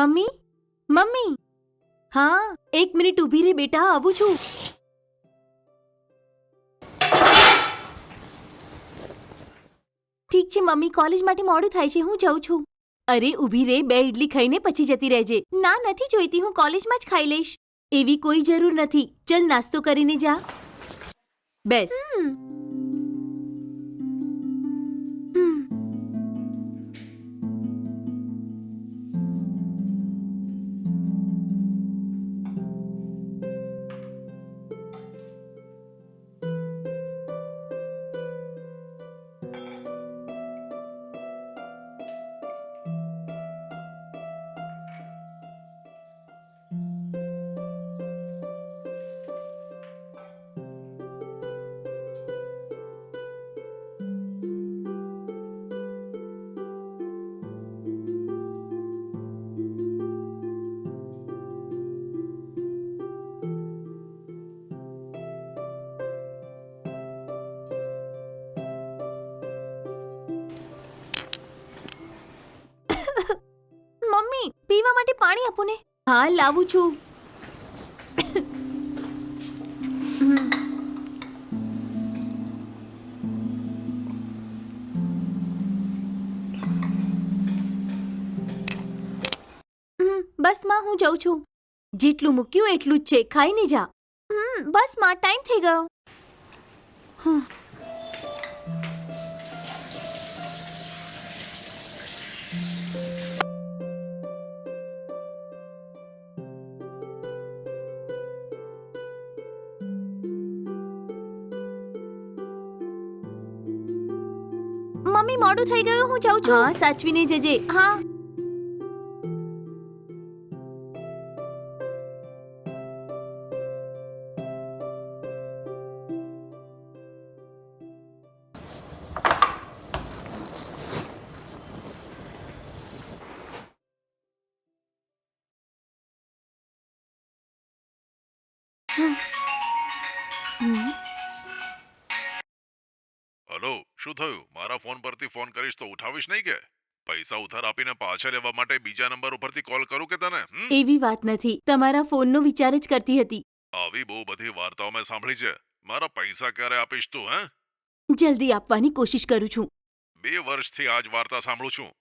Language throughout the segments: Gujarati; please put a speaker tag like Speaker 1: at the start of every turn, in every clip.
Speaker 1: મમ્મી? મમ્મી? હા, એક મિનિટ ઊભી રે બેટા, આવું છું. ઠીક છે મમ્મી કોલેજ માટે મોડું થાય છે, હું જઉં છું. અરે, ઊભી રે બે ઇડલી ખાઈને પછી જતી રહેજે. ના, નથી જોઈતી, હું કોલેજમાં જ ખાઈ લઈશ. એવી કોઈ જરૂર નથી. ચલ નાસ્તો કરીને જા. બેસ. પીવા માટે પાણી આપો ને. હા લાવું છું. બસમાં હું જઉં છું. જેટલું મૂક્યું એટલું જ છે. ખાઈને જા. હમ, બસમાં ટાઈમ થઈ ગયો. મોડું થઈ ગયું હું જાઉં છું. હા સાચવીને જજે. હા.
Speaker 2: શું થયું? મારા ફોન પરથી ફોન કરીશ તો ઉઠાવીશ નહીં કે? પૈસા ઉધાર આપીને પાછા લેવા માટે બીજા નંબર ઉપરથી કોલ કરું કે તને હમ?
Speaker 1: એવી વાત નથી. તમારા ફોનનો વિચાર જ કરતી હતી.
Speaker 2: આવી બહુ બધી વાર્તાઓ મેં સાંભળી છે. મારા પૈસા ક્યારે આપીશ તું હે?
Speaker 1: જલ્દી આપવાની કોશિશ કરું છું.
Speaker 2: બે વર્ષથી આ જ વાર્તા સાંભળું છું.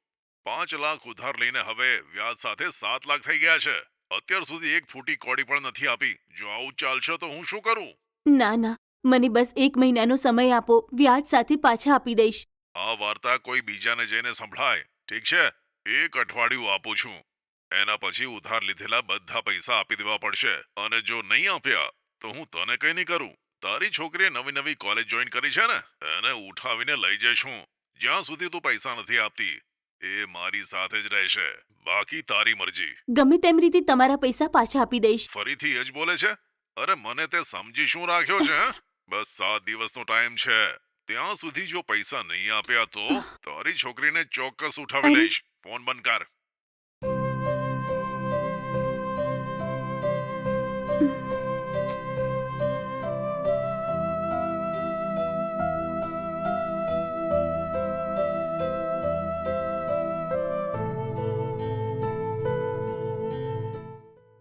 Speaker 2: પાંચ લાખ ઉધાર લઈને હવે વ્યાજ સાથે સાત લાખ થઈ ગયા છે. અત્યાર સુધી એક ફૂટી કોડી પણ નથી આપી. જો આવું ચાલશે તો હું શું કરું?
Speaker 1: ના ના. મને બસ એક મહિનાનો સમય આપો વ્યાજ સાથે પાછા આપી દઈશ.
Speaker 2: આ વાર્તા કોઈ બીજાને જઈને સંભળાય ઠીક છે? એક અઠવાડિયું આપું છું. એના પછી ઉધાર લીધેલા બધા પૈસા આપી દેવા પડશે. અને જો નહીં આપ્યા તો હું તને કઈ નહીં કરું. તારી છોકરીએ નવી નવી કોલેજ જોઈન કરી છે ને એને ઉઠાવીને લઈ જઈશું. જ્યાં સુધી તું પૈસા નથી આપતી એ મારી સાથે જ રહેશે. બાકી તારી મરજી.
Speaker 1: ગમે તેમ રીતે તમારા પૈસા પાછા આપી દઈશ.
Speaker 2: ફરીથી એ જ બોલે છે? અરે મને તે સમજી શું રાખ્યો છે હે? બસ સાત દિવસનો ટાઈમ છે. ત્યાં સુધી જો પૈસા નહીં આપ્યા તો તારી છોકરીને ચોક્કસ ઉઠાવી લઈશ. ફોન બંધ કર.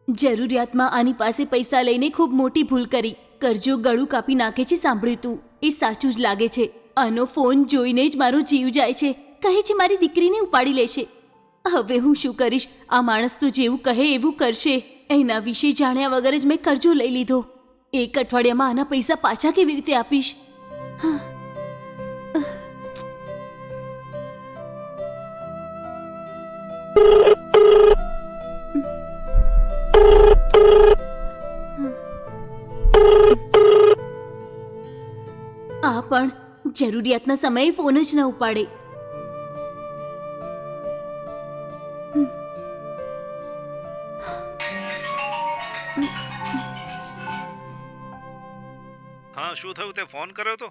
Speaker 1: જરૂરિયાતમાં આની પાસે પૈસા લઈને ખૂબ મોટી ભૂલ કરી. કરજો, ગળું કાપી નાખે છે સાંભળ્યું તું. એ સાચું જ લાગે છે. આનો ફોન જોઈને જ મારો જીવ જાય છે. કહે છે, મારી દીકરીને ઉપાડી લેશે. હવે હું શું કરીશ? આ માણસ તો જેવું કહે એવું કરશે. એના વિશે જાણ્યા વગર જ મેં કરજો લઈ લીધો. એક અઠવાડિયામાં આના પૈસા પાછા કેવી રીતે આપીશ? આ જરૂરિયાતના સમયે ફોન જ ન ઉપાડે.
Speaker 3: હા શું થયું? તે ફોન કર્યો તો?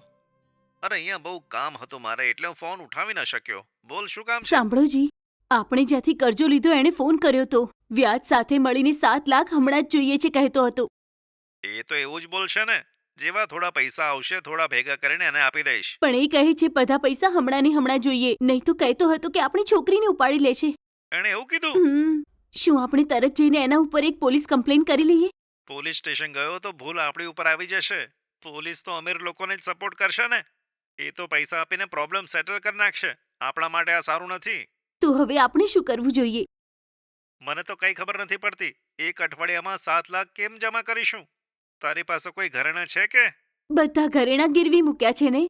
Speaker 3: અરે અહીંયા બહુ કામ હતું મારે એટલે હું ફોન ઉઠાવી ન શક્યો. બોલ શું કામ
Speaker 1: સાંભળો જી આપણે જ્યાંથી કરજો લીધો એણે ફોન કર્યો તો. વ્યાજ સાથે મળીને સાત લાખ હમણાં જ જોઈએ છે કહેતો હતો.
Speaker 3: એ તો એવું જ બોલશે ને. જેવા થોડા પૈસા આવશે થોડા ભેગા કરીને એને આપી દઈશ.
Speaker 1: પણ એ કહે છે બધા પૈસા હમણાં ને હમણાં જોઈએ. નહીં તો કહેતો હતો કે આપણી છોકરીને ઉપાડી લે છે.
Speaker 3: એણે એવું કીધું?
Speaker 1: હમ. શું આપણે તરત જઈને એના ઉપર એક પોલીસ કમ્પ્લેન કરી લઈએ?
Speaker 3: પોલીસ સ્ટેશન ગયો તો ભૂલ આપણી ઉપર આવી જશે. પોલીસ તો અમીર લોકોને જ સપોર્ટ કરશે ને. એ તો પૈસા આપીને પ્રોબ્લેમ સેટલ કરી નાખશે. આપણા માટે આ સારું નથી.
Speaker 1: તો હવે આપણે શું કરવું જોઈએ?
Speaker 3: મને તો કંઈ ખબર નથી પડતી. એક અઠવાડિયામાં સાત લાખ કેમ જમા કરીશું? તારી પાસે કોઈ ઘરેણા છે કે?
Speaker 1: બધા ઘરેણા ગીરવી મૂક્યા છે ને.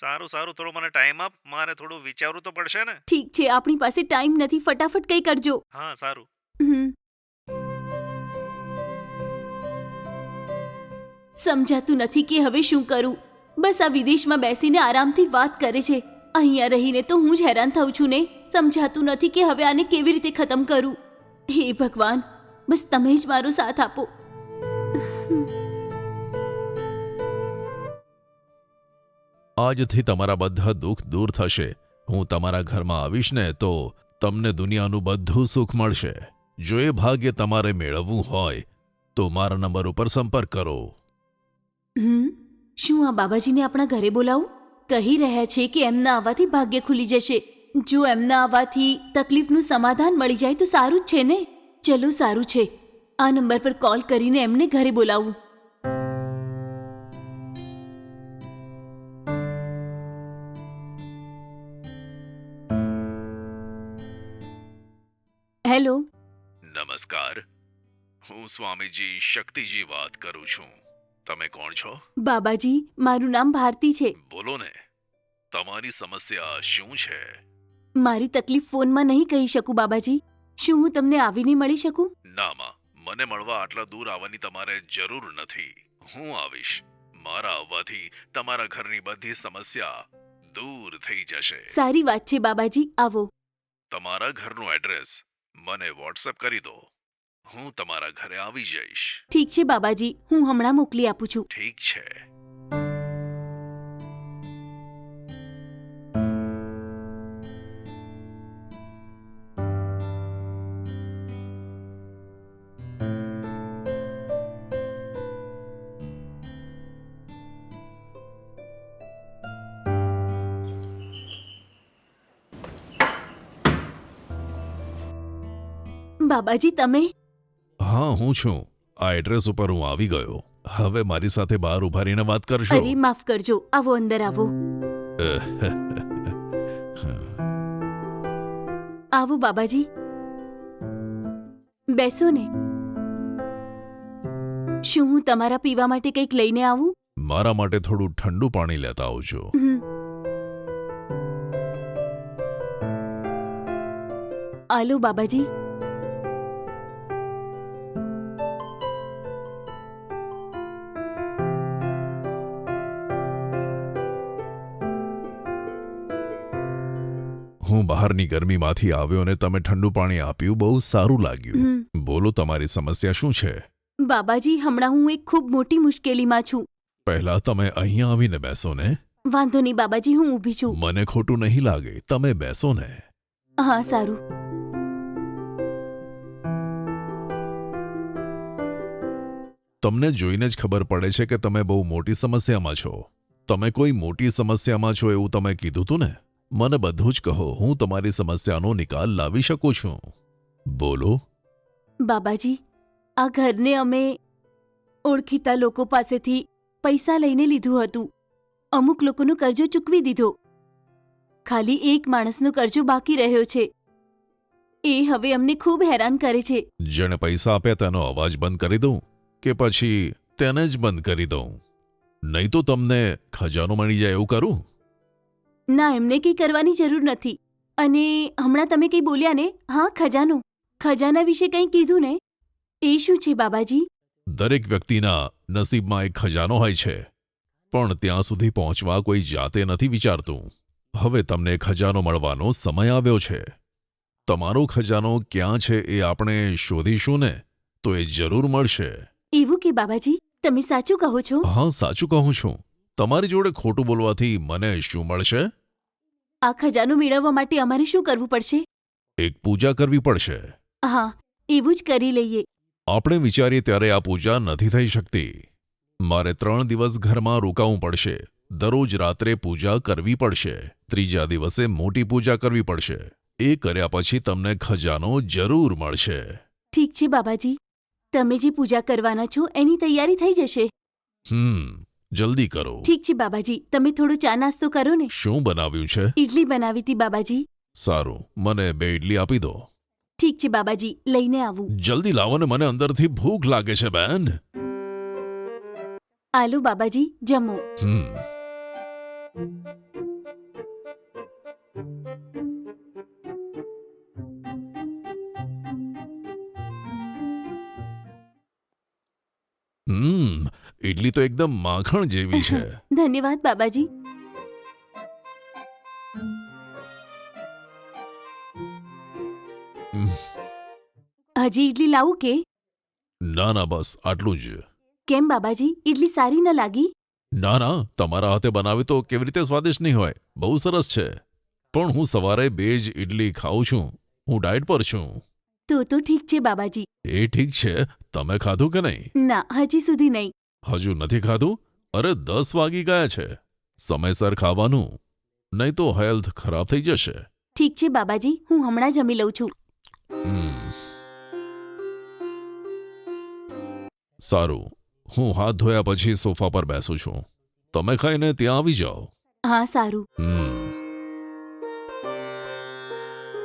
Speaker 3: સારું સારું. થોડો મને ટાઈમ આપ. મારે થોડું વિચારવું તો પડશે ને.
Speaker 1: ઠીક છે. આપણી પાસે ટાઈમ નથી. ફટાફટ કંઈ કરજો.
Speaker 3: હા સારું.
Speaker 1: હમ. સમજાતું નથી કે હવે શું કરું. બસ આ વિદેશમાં બેસીને આરામથી વાત કરે છે. અહીંયા રહીને તો હું જ હેરાન થઉં છું ને. સમજાતું નથી કે હવે આને કેવી રીતે ખતમ કરું. હે ભગવાન. બસ તમે જ મારો સાથ આપો.
Speaker 2: આજથી તમારા બધા દુઃખ દૂર થશે. હું તમારા ઘરમાં આવીશ ને તો તમને દુનિયાનું બધું સુખ મળશે. જો એ ભાગ્ય તમારે મેળવવું હોય, તો મારા નંબર ઉપર સંપર્ક કરો.
Speaker 1: હમ? શું આ બાબાજીને આપણા ઘરે બોલાવું? કહી રહ્યા છે કે એમના આવવાથી ભાગ્ય ખુલી જશે. જો એમના આવવાથી તકલીફનું સમાધાન મળી જાય તો સારું જ છે ને? ચલો સારું છે. આ નંબર પર કોલ કરીને એમને ઘરે બોલાવું. હેલો.
Speaker 2: નમસ્કાર. હું સ્વામીજી શક્તિજી વાત કરું છું. તમે કોણ છો?
Speaker 1: બાબાજી મારું નામ ભારતી છે.
Speaker 2: બોલો ને તમારી સમસ્યા શું છે?
Speaker 1: મારી તકલીફ ફોનમાં નહીં કહી શકું બાબાજી. શું હું તમને આવીને મળી શકું?
Speaker 2: ના માં. મને મળવા આટલા દૂર આવવાની તમારે જરૂર નથી. હું આવીશ. મારા આવવાથી તમારા ઘરની બધી સમસ્યા દૂર થઈ જશે.
Speaker 1: સારી વાત છે બાબાજી. આવો.
Speaker 2: તમારા ઘરનું એડ્રેસ મને વોટ્સએપ કરી દો. હું તમારા ઘરે આવી જઈશ.
Speaker 1: ઠીક છે બાબાજી. હું હમણાં મોકલી આપું છું.
Speaker 2: ઠીક છે.
Speaker 1: બાબાજી તમે?
Speaker 2: હા હું છું. આ એડ્રેસ ઉપર હું આવી ગયો. હવે મારી સાથે બહાર ઊભા રહીને વાત કરશો?
Speaker 1: અરે માફ કરજો. આવો અંદર આવો. આવો બાબાજી. બેસો ને. શું હું તમારા પીવા માટે કંઈક લઈને આવું?
Speaker 2: મારા માટે થોડું ઠંડુ પાણી લેતા આવજો.
Speaker 1: હમ. આલો બાબાજી.
Speaker 2: હું બહારની ગરમીમાંથી આવ્યો અને તમે ઠંડુ પાણી આપ્યું બહુ સારું લાગ્યું. બોલો તમારી સમસ્યા શું છે?
Speaker 1: બાબાજી હમણાં હું એક ખૂબ મોટી મુશ્કેલીમાં છું.
Speaker 2: પહેલા તમે અહીંયા આવીને બેસો ને.
Speaker 1: વાંધો નહીં બાબાજી હું ઊભી છું.
Speaker 2: મને ખોટું નહીં લાગે તમે બેસો ને.
Speaker 1: હા સારું.
Speaker 2: તમને જોઈને જ ખબર પડે છે કે તમે બહુ મોટી સમસ્યામાં છો. તમે કોઈ મોટી સમસ્યામાં છો એવું તમે કીધું તું ને? મને બધું જ કહો હું તમારી સમસ્યાનો નિકાલ લાવી શકું છું. બોલો.
Speaker 1: બાબાજી આ ઘરને અમે ઓળખીતા લોકો પાસેથી પૈસા લઈને લીધું હતું. અમુક લોકોનો કરજો ચૂકવી દીધો. ખાલી એક માણસનો કરજો બાકી રહ્યો છે. એ હવે અમને ખૂબ હેરાન કરે છે.
Speaker 2: જેણે પૈસા આપ્યા તેનો અવાજ બંધ કરી દઉં કે પછી તેને જ બંધ કરી દઉં. નહીં તો તમને ખજાનો મળી જાય એવું કરું?
Speaker 1: ના એમને કંઈ કરવાની જરૂર નથી. અને હમણાં તમે કંઈ બોલ્યા ને? હા ખજાનો. ખજાના વિશે કંઈ કીધું ને? એ શું છે બાબાજી?
Speaker 2: દરેક વ્યક્તિના નસીબમાં એક ખજાનો હોય છે પણ ત્યાં સુધી પહોંચવા કોઈ જાતે નથી વિચારતું. હવે તમને ખજાનો મળવાનો સમય આવ્યો છે. તમારો ખજાનો ક્યાં છે એ આપણે શોધીશું ને તો એ જરૂર મળશે.
Speaker 1: એવું કે બાબાજી? તમે સાચું કહો છો?
Speaker 2: હા સાચું કહું છું. તમારી જોડે ખોટું બોલવાથી મને શું મળશે?
Speaker 1: આ ખજાનો મેળવવા માટે અમારે શું કરવું પડશે?
Speaker 2: એક પૂજા કરવી પડશે.
Speaker 1: હા એવું જ કરી લઈએ.
Speaker 2: આપણે વિચારીએ ત્યારે આ પૂજા નથી થઈ શકતી. મારે ત્રણ દિવસ ઘરમાં રોકાવું પડશે. દરરોજ રાત્રે પૂજા કરવી પડશે. ત્રીજા દિવસે મોટી પૂજા કરવી પડશે. એ કર્યા પછી તમને ખજાનો જરૂર મળશે.
Speaker 1: ઠીક છે બાબાજી. તમે જે પૂજા કરવાના છો એની તૈયારી થઈ જશે.
Speaker 2: હમ જલ્દી કરો.
Speaker 1: ઠીક છે બાબાજી. તમે થોડો ચા નાસ્તો કરો ને.
Speaker 2: શું બનાવ્યું છે?
Speaker 1: ઈડલી બનાવી હતી બાબાજી.
Speaker 2: સારું. મને બે ઈડલી આપી દો.
Speaker 1: ઠીક છે બાબાજી. લઈને આવું.
Speaker 2: જલ્દી લાવો ને મને અંદરથી ભૂખ લાગે છે બેન.
Speaker 1: આલુ બાબાજી જમો.
Speaker 2: હમ. ઇડલી તો એકદમ માખણ જેવી છે.
Speaker 1: ધન્યવાદ બાબાજી. હજી ઇડલી લાવું કે?
Speaker 2: ના ના બસ આટલું જ.
Speaker 1: કેમ બાબાજી? ઇડલી સારી ન લાગી?
Speaker 2: ના ના તમારા હાથે બનાવી તો કેવી રીતે સ્વાદિષ્ટ નહીં હોય? બહુ સરસ છે. પણ હું સવારે બે જ ઇડલી ખાઉં છું. હું ડાયટ પર છું.
Speaker 1: તો તો ઠીક છે બાબાજી.
Speaker 2: એ ઠીક છે. તમે ખાધું કે નહીં?
Speaker 1: ના હજી સુધી નહીં.
Speaker 2: હજુ નથી ખાધું? અરે દસ વાગી ગયા છે. સમયસર ખાવાનું નહીં તો હેલ્થ ખરાબ થઈ જશે.
Speaker 1: ઠીક છે બાબાજી. હું હમણાં જમી લઉં છું.
Speaker 2: હમ. સારું. હું હાથ ધોયા પછી સોફા પર બેસું છું. તમે ખાઈને ત્યાં આવી જાઓ.
Speaker 1: હા સારું.
Speaker 2: હમ.